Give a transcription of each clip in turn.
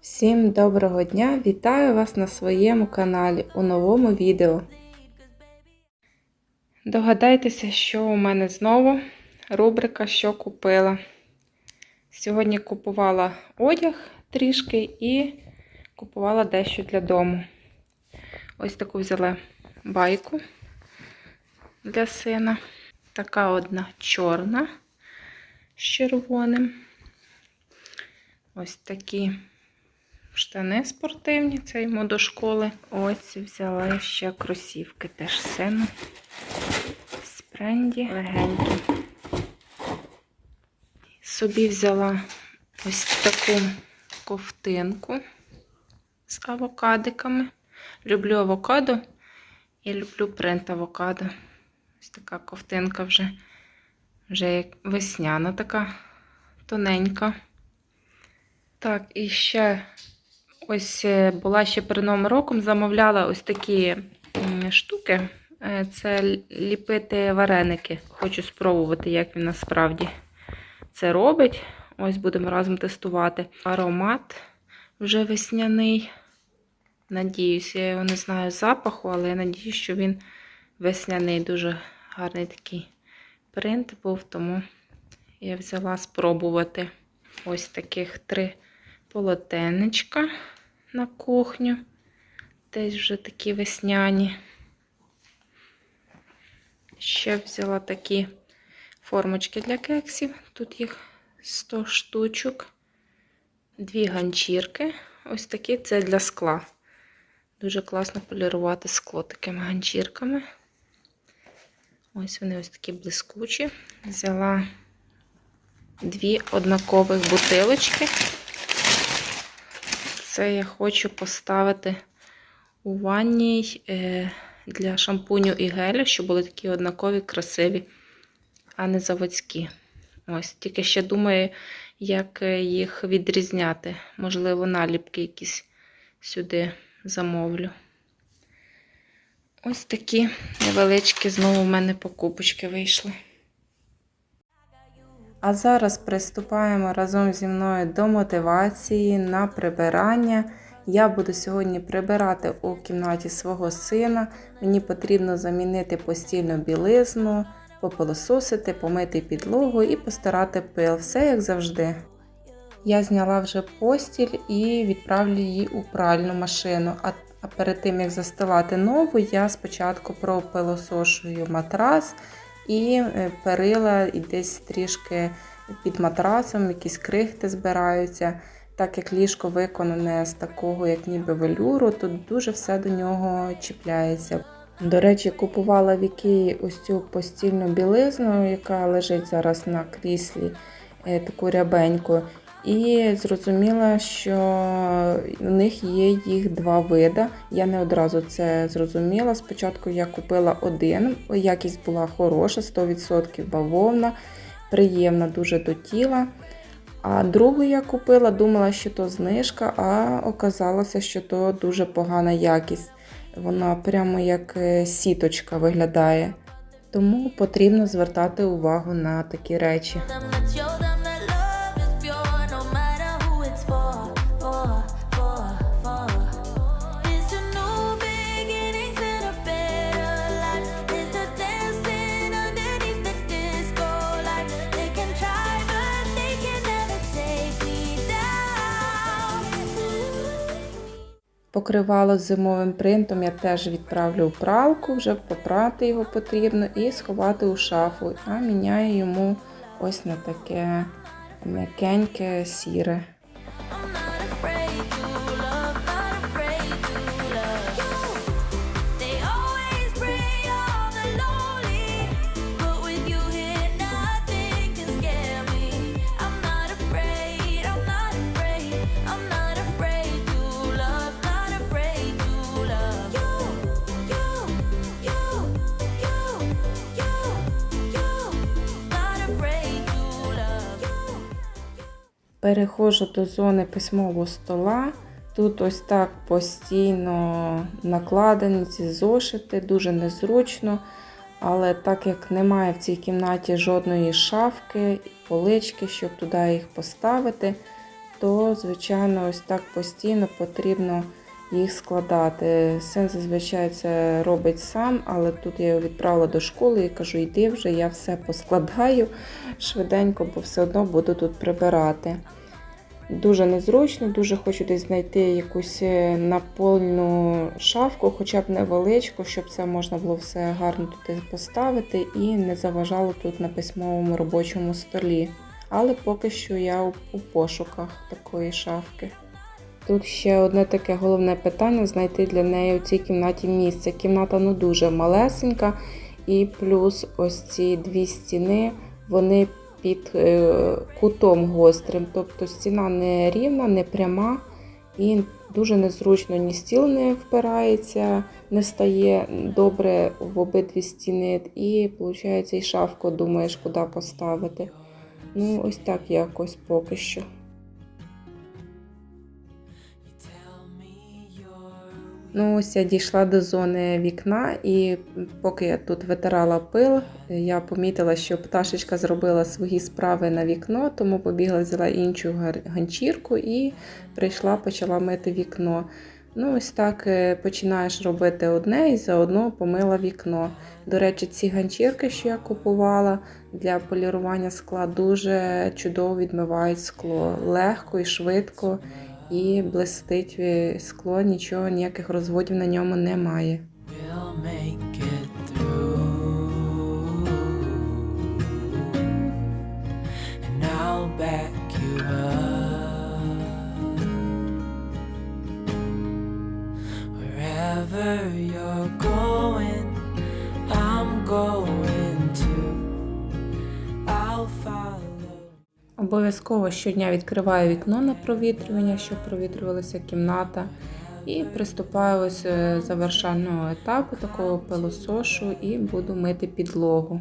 Всім доброго дня! Вітаю вас на своєму каналі у новому відео. Догадайтеся, що у мене знову рубрика Що купила. Сьогодні купувала одяг трішки і купувала дещо для дому. Ось таку взяла байку для сина. Така одна чорна з червоним. Ось такі штани спортивні, це йому до школи. Ось взяла ще кросівки теж сину. Спренді легенькі. Собі взяла ось таку ковтинку з авокадиками. Люблю авокадо і люблю принт авокадо. Ось така ковтинка вже, вже як весняна така тоненька. Так, і ще ось е, була ще перед Новим роком, замовляла ось такі штуки. Е, Це ліпити вареники. Хочу спробувати, як він насправді це робить. Ось будемо разом тестувати. Аромат вже весняний. Надіюсь, я його не знаю запаху, але я надіюсь, що він весняний, дуже гарний такий принт був, тому я взяла спробувати ось таких три полотенечка на кухню. Десь вже такі весняні. Ще взяла такі формочки для кексів. Тут їх 100 штучок. Дві ганчірки. Ось такі це для скла. Дуже класно полірувати скло такими ганчірками. Ось вони ось такі блискучі. Взяла дві однакових бутилочки. Це я хочу поставити у ванній е, для шампуню і гелю, щоб були такі однакові, красиві, а не заводські. Ось, тільки ще думаю, як е, їх відрізняти. Можливо, наліпки якісь сюди замовлю. Ось такі невеличкі знову в мене покупочки вийшли. А зараз приступаємо разом зі мною до мотивації на прибирання. Я буду сьогодні прибирати у кімнаті свого сина. Мені потрібно замінити постільну білизну, попилососити, помити підлогу і постирати пил. Все як завжди. Я зняла вже постіль і відправлю її у пральну машину. А а перед тим, як застилати нову, я спочатку пропилосошую матрас і е, перила і десь трішки під матрасом, якісь крихти збираються. Так як ліжко виконане з такого, як ніби велюру, тут дуже все до нього чіпляється. До речі, купувала в Ікеї ось цю постільну білизну, яка лежить зараз на кріслі, е, таку рябеньку. І зрозуміла, що у них є їх два види. Я не одразу це зрозуміла. Спочатку я купила один, якість була хороша, 100% бавовна, приємна дуже до тіла. А другу я купила, думала, що то знижка, а оказалося, що то дуже погана якість. Вона прямо як е, сіточка виглядає. Тому потрібно звертати увагу на такі речі. Покривало зимовим принтом я теж відправлю в пралку, вже попрати його потрібно і сховати у шафу. А міняю йому ось на таке м'якеньке сіре. Переходжу до зони письмового стола. Тут ось так постійно накладені ці зошити, дуже незручно. Але так як немає в цій кімнаті жодної шафки, полички, щоб туди їх поставити, то, звичайно, ось так постійно потрібно їх складати. Син зазвичай це робить сам, але тут я його відправила до школи і кажу, йди вже, я все поскладаю швиденько, бо все одно буду тут прибирати. Дуже незручно, дуже хочу десь знайти якусь е, напольну шафку, хоча б невеличку, щоб це можна було все гарно туди поставити і не заважало тут на письмовому робочому столі. Але поки що я у, у пошуках такої шафки. Тут ще одне таке головне питання знайти для неї у цій кімнаті місце. Кімната ну дуже малесенька, і плюс ось ці дві стіни, вони під е, кутом гострим. Тобто стіна не рівна, не пряма і дуже незручно ні стіл не впирається, не стає добре в обидві стіни. І виходить, і шафку думаєш, куди поставити. Ну, ось так якось поки що. Ну, ось я дійшла до зони вікна, і поки я тут витирала пил, я помітила, що пташечка зробила свої справи на вікно, тому побігла, взяла іншу ганчірку і прийшла, почала мити вікно. Ну, ось так е, починаєш робити одне і заодно помила вікно. До речі, ці ганчірки, що я купувала для полірування скла, дуже чудово відмивають скло. Легко і швидко і блистить е, скло, нічого, ніяких розводів на ньому немає. Wherever you're going. I'm going Обов'язково щодня відкриваю вікно на провітрювання, щоб провітрювалася кімната. І приступаю ось е, завершального етапу такого пилосошу і буду мити підлогу.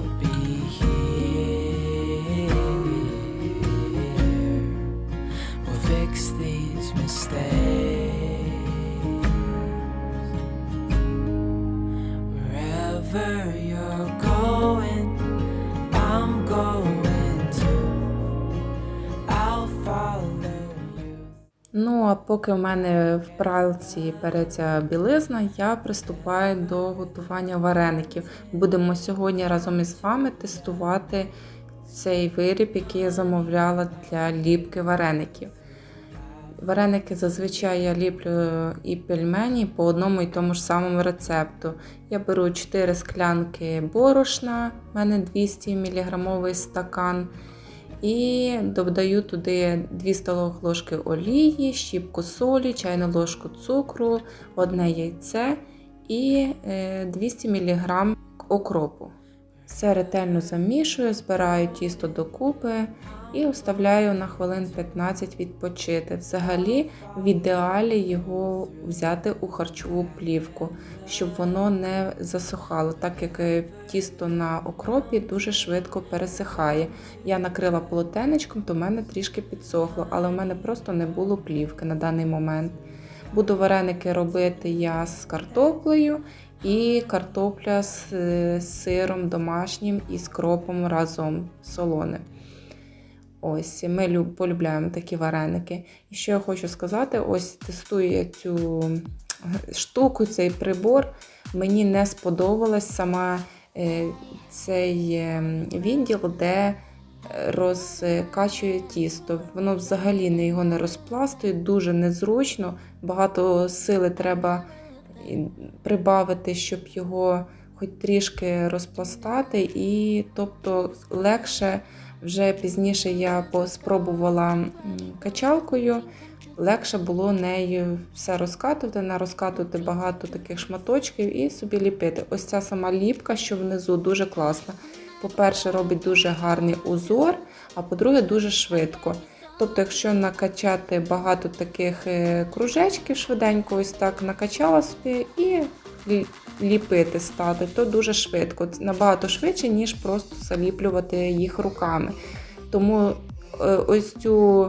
will be. Ну, а поки в мене в пралці переться білизна, я приступаю до готування вареників. Будемо сьогодні разом із вами тестувати цей виріб, який я замовляла для ліпки вареників. Вареники зазвичай я ліплю і пельмені по одному і тому ж самому рецепту. Я беру 4 склянки борошна, в мене 200 мг стакан. І додаю туди 2 столових ложки олії, щіпку солі, чайну ложку цукру, одне яйце і е, 200 мг окропу. Все ретельно замішую, збираю тісто докупи і оставляю на хвилин 15 відпочити. Взагалі, в ідеалі його взяти у харчову плівку, щоб воно не засухало, так як е, тісто на окропі дуже швидко пересихає. Я накрила полотенечком, то в мене трішки підсохло, але в мене просто не було плівки на даний момент. Буду вареники робити я з картоплею і картопля з е, сиром домашнім і з кропом разом солоним. Ось, ми люб- полюбляємо такі вареники. І що я хочу сказати, ось тестую я цю штуку, цей прибор. Мені не сподобалась сама е, цей е, відділ, де розкачує тісто. Воно взагалі не його не розпластує, дуже незручно. Багато сили треба прибавити, щоб його хоч трішки розпластати, і тобто легше вже пізніше я спробувала качалкою. Легше було нею все розкатувати, не розкатувати багато таких шматочків і собі ліпити. Ось ця сама ліпка, що внизу, дуже класна. По-перше, робить дуже гарний узор, а по-друге, дуже швидко. Тобто, якщо накачати багато таких е, кружечків швиденько, ось так накачала собі і ліпити стати, то дуже швидко. Набагато швидше, ніж просто заліплювати їх руками. Тому е, ось цю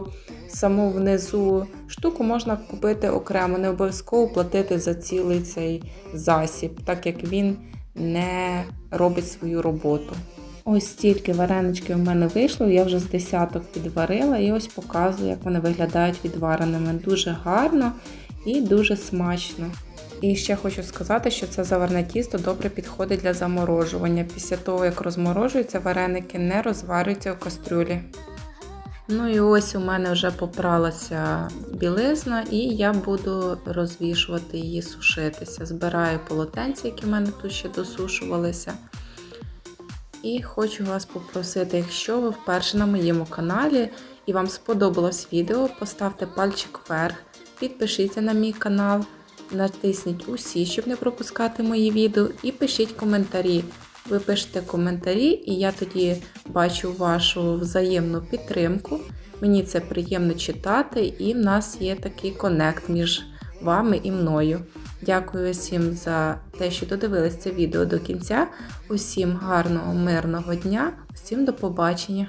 саму внизу штуку можна купити окремо, не обов'язково платити за цілий цей засіб, так як він не робить свою роботу. Ось стільки вареничків в мене вийшло, я вже з десяток підварила і ось показую, як вони виглядають відвареними. Дуже гарно і дуже смачно. І ще хочу сказати, що це заварне тісто добре підходить для заморожування. Після того, як розморожуються, вареники не розварюються в кастрюлі. Ну і ось у мене вже попралася білизна, і я буду розвішувати її сушитися. Збираю полотенці, які в мене тут ще досушувалися. І хочу вас попросити, якщо ви вперше на моєму каналі і вам сподобалось відео, поставте пальчик вверх, підпишіться на мій канал, натисніть усі, щоб не пропускати мої відео, і пишіть коментарі. Ви пишете коментарі, і я тоді бачу вашу взаємну підтримку. Мені це приємно читати, і в нас є такий конект між вами і мною. Дякую всім за те, що додивились це відео до кінця. Усім гарного, мирного дня, всім до побачення!